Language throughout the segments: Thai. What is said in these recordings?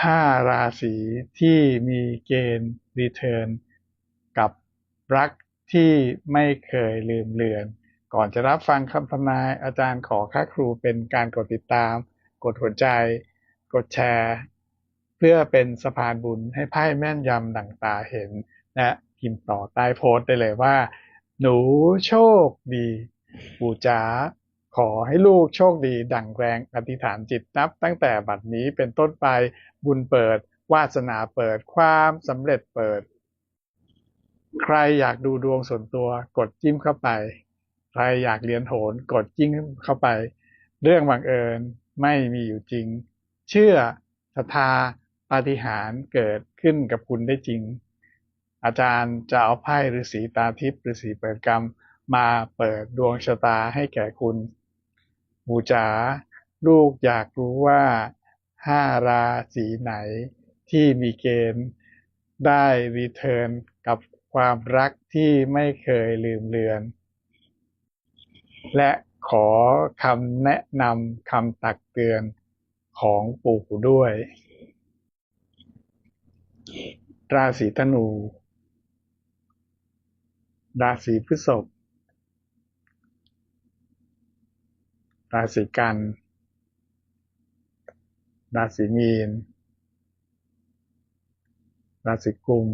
ห้าราศีที่มีเกณฑ์รีเทิร์นกับรักที่ไม่เคยลืมเลือน ก่อนจะรับฟังคำทำนายอาจารย์ขอค่าครูเป็นการกดติดตาม กดหัวใจ กดแชร์ เพื่อเป็นสะพานบุญให้ไพ่แม่นยำดั่งตาเห็น และพิมพ์ต่อใต้โพสต์ได้เลยว่า หนูโชคดี ปูจ๋า ขอให้ลูกโชคดี ดั่งแรงอธิษฐานจิตนับ ตั้งแต่บัดนี้เป็นต้นไปบุญเปิด วาสนาเปิดความสำเร็จเปิด ใครอยากดูดวงส่วนตัวกดจิ้มเข้าไป ใครอยากเรียนโหนกดจิ้มเข้าไป เรื่องบังเอิญไม่มีอยู่จริง เชื่อศรัทธาปาฏิหาริย์เกิดขึ้นกับคุณได้จริง อาจารย์จะเอาไพ่ฤาษีตาทิพย์ฤาษีเปิดกรรมมาเปิดดวงชะตาให้แก่คุณ บูจ๋าลูกอยากรู้ว่าห้าราศีไหนที่มีเกณฑ์ได้รีเทิร์นกับความรักที่ไม่เคยลืมเลือน และขอคำแนะนำคำตักเตือนของปู่ด้วย ราศีธนู ราศีพฤษภ ราศีกัน ราศีมีน ราศีกุม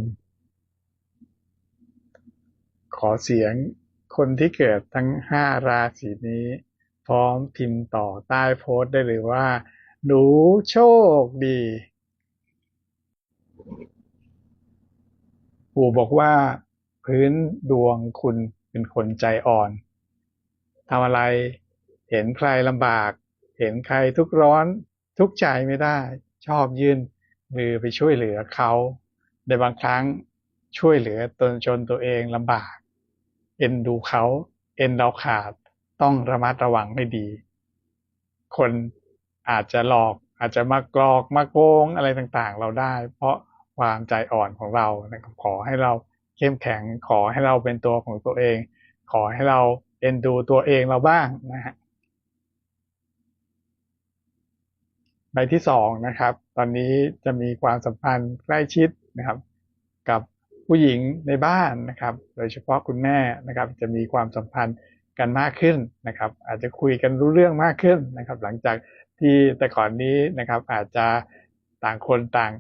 ขอเสียงคนที่เกิดทั้งห้าราศีนี้ พร้อมพิมพ์ต่อใต้โพสต์ได้เลยว่า หนูโชคดีปู่บอกว่าพื้นดวงคุณเป็นคนใจอ่อนทำอะไร เห็นใครลำบาก เห็นใครทุกร้อนทุกใจไม่ได้ ชอบยื่นมือไปช่วยเหลือเขาในบางครั้งช่วยเหลือตนจนตัวเองลำบาก เอ็นดูเขา เอ็นเราขาดต้องระมัดระวังให้ดี คนอาจจะหลอกอาจจะมากรอกมาโกงอะไรต่างๆ เราได้ เพราะความใจอ่อนของเรานะครับขอให้เราเข้มแข็งขอให้เราเป็นตัวของตัวเอง ขอให้เราเอ็นดูตัวเองเราบ้างนะฮะ ใบที่สองนะครับ ตอนนี้จะมีความสัมพันธ์ใกล้ชิดนะครับ กับผู้หญิงในบ้านนะครับ โดยเฉพาะคุณแม่นะครับ จะมีความสัมพันธ์กันมากขึ้นนะครับ อาจจะคุยกันรู้เรื่องมากขึ้นนะครับ หลังจากที่แต่ก่อนนี้นะครับอาจจะต่างคนต่าง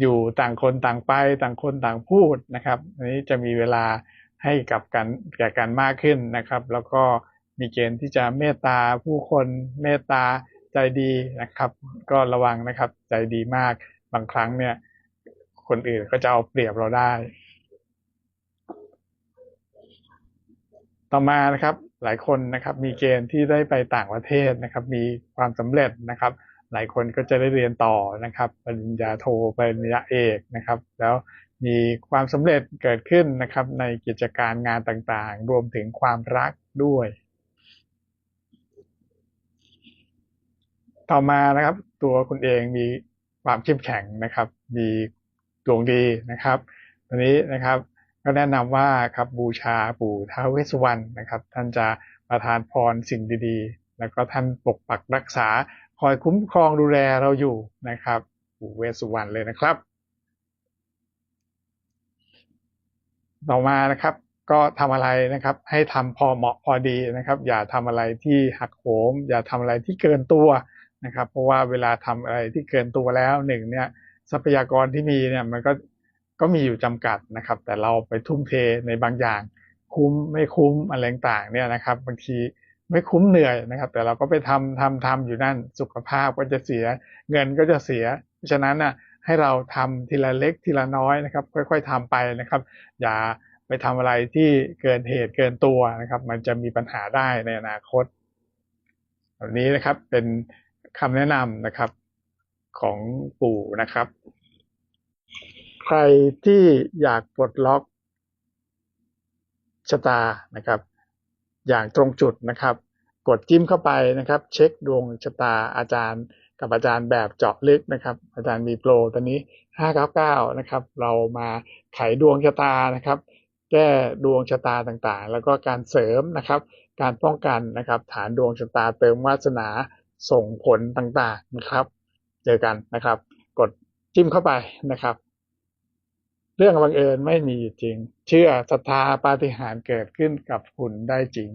อยู่ต่างคนต่างไป ต่างคนต่างพูดนะครับอันนี้จะมีเวลาให้กับกันแก่กันมากขึ้นนะครับ แล้วก็มีเกณฑ์ที่จะเมตตาผู้คนเมตตา ใจดีนะครับ ก็ระวังนะครับ ใจดีมากบางครั้งเนี่ย คนอื่นก็จะเอาเปรียบเราได้ ต่อมานะครับ หลายคนนะครับ มีเกณฑ์ที่ได้ไปต่างประเทศนะครับ มีความสำเร็จนะครับ หลายคนก็จะได้เรียนต่อนะครับปริญญาโทปริญญาเอกนะครับ แล้วมีความสำเร็จเกิดขึ้นนะครับ ในกิจการงานต่างๆ รวมถึงความรักด้วย ต่อมานะครับ ตัวคุณเองมีความเข้มแข็งนะครับ มีดวงดีนะครับตอนนี้นะครับก็แนะนำว่าครับบูชาปู่ท้าวเวสสุวรรณนะครับ ท่านจะประทานพรสิ่งดี ๆ แล้วก็ท่านปกปักรักษาคอยคุ้มครองดูแลเราอยู่นะครับ ปู่เวสสุวรรณเลยนะครับ ต่อมานะครับ ก็ทำอะไรนะครับ ให้ทำพอเหมาะพอดีนะครับ อย่าทำอะไรที่หักโหม อย่าทำอะไรที่เกินตัว นะครับ เพราะว่าเวลาทำอะไรที่เกินตัวแล้วหนึ่งเนี่ยทรัพยากรที่มีเนี่ยมันก็ก็มีอยู่จำกัดนะครับ แต่เราไปทุ่มเทในบางอย่าง คุ้มไม่คุ้มอะไรต่างเนี่ยนะครับ บางทีไม่คุ้มเหนื่อยนะครับ แต่เราก็ไปทำทำทำอยู่นั่นสุขภาพก็จะเสีย เงินก็จะเสีย เพราะฉะนั้นน่ะให้เราทำทีละเล็กทีละน้อยนะครับ ค่อย ๆทำไปนะครับ อย่าไปทำอะไรที่เกินเหตุเกินตัวนะครับ มันจะมีปัญหาได้ในอนาคตแบบนี้นะครับเป็น คำแนะนำนะครับของปู่นะครับ ใครที่อยากปลดล็อกชะตานะครับ อย่างตรงจุดนะครับ กดจิ้มเข้าไปนะครับ เช็คดวงชะตาอาจารย์กับอาจารย์แบบเจาะลึกนะครับ อาจารย์มีโปรตอนนี้ 599 นะครับ เรามาไขดวงชะตานะครับ แก้ดวงชะตาต่างๆ แล้วก็การเสริมนะครับ การป้องกันนะครับ ฐานดวงชะตาเติมวาสนา ส่งผลต่างๆนะครับ เจอกันนะครับ กดจิ้มเข้าไปนะครับ เรื่องบังเอิญไม่มีจริง เชื่อศรัทธาปาฏิหาริย์เกิดขึ้นกับคุณได้จริง